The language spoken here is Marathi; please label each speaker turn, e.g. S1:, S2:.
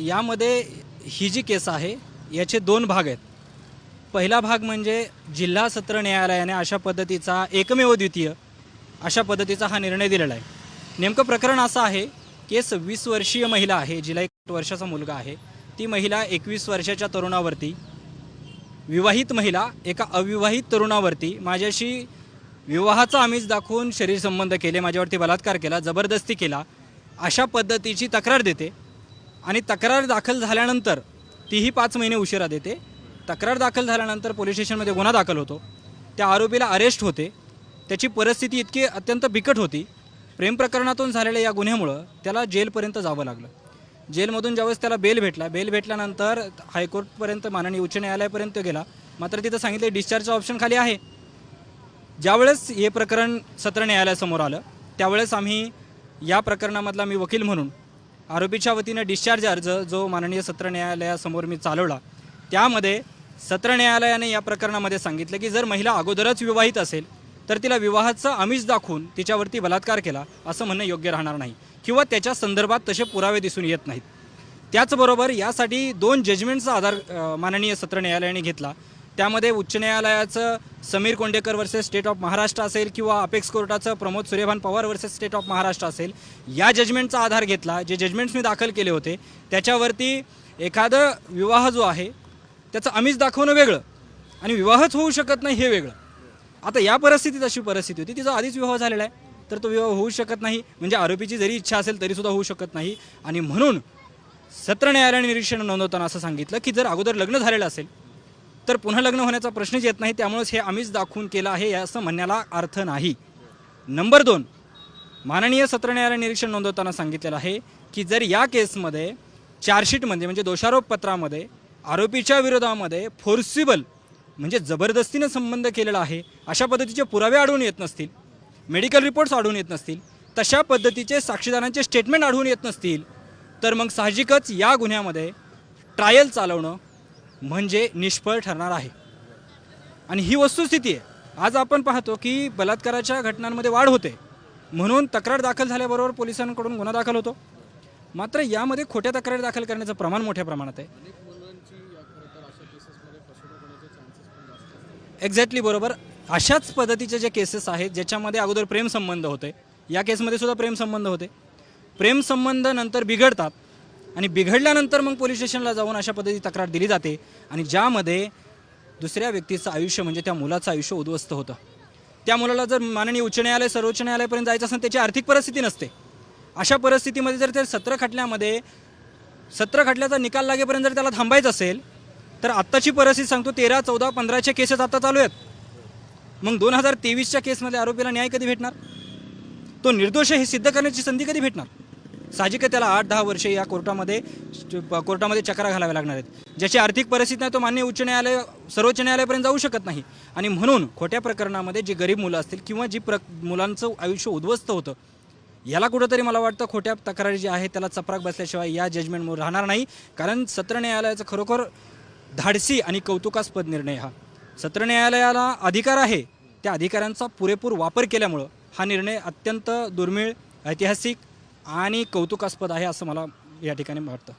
S1: यामध्ये ही जी केस आहे याचे दोन भाग आहेत. पहिला भाग म्हणजे जिल्हा सत्र न्यायालयाने अशा पद्धतीचा एकमेव द्वितीय अशा पद्धतीचा हा निर्णय दिलेला आहे. नेमकं प्रकरण असं आहे की सव्वीस वर्षीय महिला आहे जिला एक वर्षाचा मुलगा आहे. ती महिला एकवीस वर्षाच्या तरुणावरती विवाहित महिला एका अविवाहित तरुणावरती माझ्याशी विवाहाचा आमिष दाखवून शरीर संबंध केले माझ्यावरती बलात्कार केला जबरदस्ती केला अशा पद्धतीची तक्रार देते. आणि तक्रार दाखल झाल्यानंतर तीही पाच महिने उशिरा देते. तक्रार दाखल झाल्यानंतर पोलीस स्टेशनमध्ये गुन्हा दाखल होतो. त्या आरोपीला अरेस्ट होते. त्याची परिस्थिती इतकी अत्यंत बिकट होती. प्रेम प्रकरणातून झालेल्या या गुन्ह्यामुळं त्याला जेलपर्यंत जावं लागलं. जेलमधून ज्यावेळेस त्याला बेल भेटला बेल भेटल्यानंतर हायकोर्टपर्यंत माननीय उच्च न्यायालयापर्यंत गेला. मात्र तिथं सांगितलं डिस्चार्जचं ऑप्शन खाली आहे. ज्यावेळेस हे प्रकरण सत्र न्यायालयासमोर आलं त्यावेळेस आम्ही या प्रकरणामधला मी वकील म्हणून आरोपीच्या वतीनं डिस्चार्ज अर्ज जो माननीय सत्र न्यायालयासमोर मी चालवला त्यामध्ये सत्र न्यायालयाने या प्रकरणामध्ये सांगितलं की जर महिला अगोदरच विवाहित असेल तर तिला विवाहाचं आमिष दाखवून तिच्यावरती बलात्कार केला असं म्हणणं योग्य राहणार नाही. किंवा त्याच्या संदर्भात तसे पुरावे दिसून येत नाहीत. त्याचबरोबर यासाठी दोन जजमेंटचा आधार माननीय सत्र न्यायालयाने घेतला. त्यामध्ये उच्च न्यायालयाचं Samir Kondekar versus state of Maharashtra असेल किंवा apex कोर्टाचं Pramod Suryabhan Pawar versus state of Maharashtra असेल या जजमेंटचा आधार घेतला जे जजमेंट्स मी दाखल केले होते त्याच्यावरती एखादं विवाह जो आहे त्याचं आमिष दाखवणं वेगळं आणि विवाहच होऊ शकत नाही हे वेगळं. आता या परिस्थितीत अशी परिस्थिती होती तिचा आधीच विवाह झालेला आहे तर तो विवाह होऊ शकत नाही म्हणजे आरोपीची जरी इच्छा असेल तरीसुद्धा होऊ शकत नाही आणि म्हणून सत्र न्यायालयाने निरीक्षण नोंदवताना असं सांगितलं की जर अगोदर लग्न झालेलं असेल तर पुन्हा लग्न होण्याचा प्रश्नच येत नाही त्यामुळेच हे आम्हीच दाखवून केलं आहे असं म्हणण्याला अर्थ नाही. नंबर दोन माननीय सत्र न्यायालय निरीक्षण नोंदवताना सांगितलेलं आहे की जर या केसमध्ये चार्जशीटमध्ये म्हणजे दोषारोपपत्रामध्ये आरोपीच्या विरोधामध्ये फोर्सिबल म्हणजे जबरदस्तीनं संबंध केलेला आहे अशा पद्धतीचे पुरावे आढळून येत नसतील मेडिकल रिपोर्ट्स आढळून येत नसतील तशा पद्धतीचे साक्षीदारांचे स्टेटमेंट आढळून येत नसतील तर मग साहजिकच या गुन्ह्यामध्ये ट्रायल चालवणं म्हणजे निष्फळ ठरणार आहे. आणि ही वस्तुस्थिती आहे. आज आपण पाहतो की बलात्काराच्या घटनांमध्ये वाढ होते. म्हणून तक्रार दाखल झाल्याबरोबर पोलिसांकडून गुन्हा दाखल होतो. मात्र यामध्ये खोट्या तक्रारी दाखल करण्याचं प्रमाण मोठ्या प्रमाणात आहे. एक्झॅक्टली बरोबर. अशाच पद्धतीचे जे केसेस आहेत ज्याच्यामध्ये अगोदर प्रेमसंबंध होते या केसमध्ये सुद्धा प्रेमसंबंध होते. प्रेमसंबंध नंतर बिघडतात. आणि बिघडल्यानंतर मग पोलीस स्टेशनला जाऊन अशा पद्धती तक्रार दिली जाते आणि ज्यामध्ये दुसऱ्या व्यक्तीचं आयुष्य म्हणजे त्या मुलाचं आयुष्य उद्ध्वस्त होतं. त्या मुलाला जर माननीय उच्च न्यायालय सर्वोच्च न्यायालयापर्यंत जायचं असेल त्याची आर्थिक परिस्थिती नसते. अशा परिस्थितीमध्ये जर ते सत्र खटल्यामध्ये सत्र खटल्याचा निकाल लागेपर्यंत जर त्याला थांबायचं असेल तर आत्ताची परिस्थिती सांगतो तेरा चौदा पंधराचे केसेस आता चालू आहेत. मग दोन हजार तेवीसच्या केसमध्ये आरोपीला न्याय कधी भेटणार? तो निर्दोष हे सिद्ध करण्याची संधी कधी भेटणार? साहजिक आहे त्याला आठ दहा वर्षे या कोर्टामध्ये कोर्टामध्ये चक्रा घालाव्या लागणार आहेत. ज्याची आर्थिक परिस्थिती नाही तो मान्य उच्च न्यायालय सर्वोच्च न्यायालयापर्यंत जाऊ शकत नाही. आणि म्हणून खोट्या प्रकरणामध्ये जी गरीब मुलं असतील किंवा जी प्र मुलांचं आयुष्य उद्ध्वस्त होतं याला कुठंतरी मला वाटतं खोट्या तक्रारी जी आहे त्याला चपराक बसल्याशिवाय या जजमेंटमुळे राहणार नाही. कारण सत्र न्यायालयाचं खरोखर धाडसी आणि कौतुकास्पद निर्णय हा. सत्र न्यायालयाला अधिकार आहे त्या अधिकारांचा पुरेपूर वापर केल्यामुळं हा निर्णय अत्यंत दुर्मिळ ऐतिहासिक आणि कौतुकास्पद आहे असं मला या ठिकाणी वाटतं.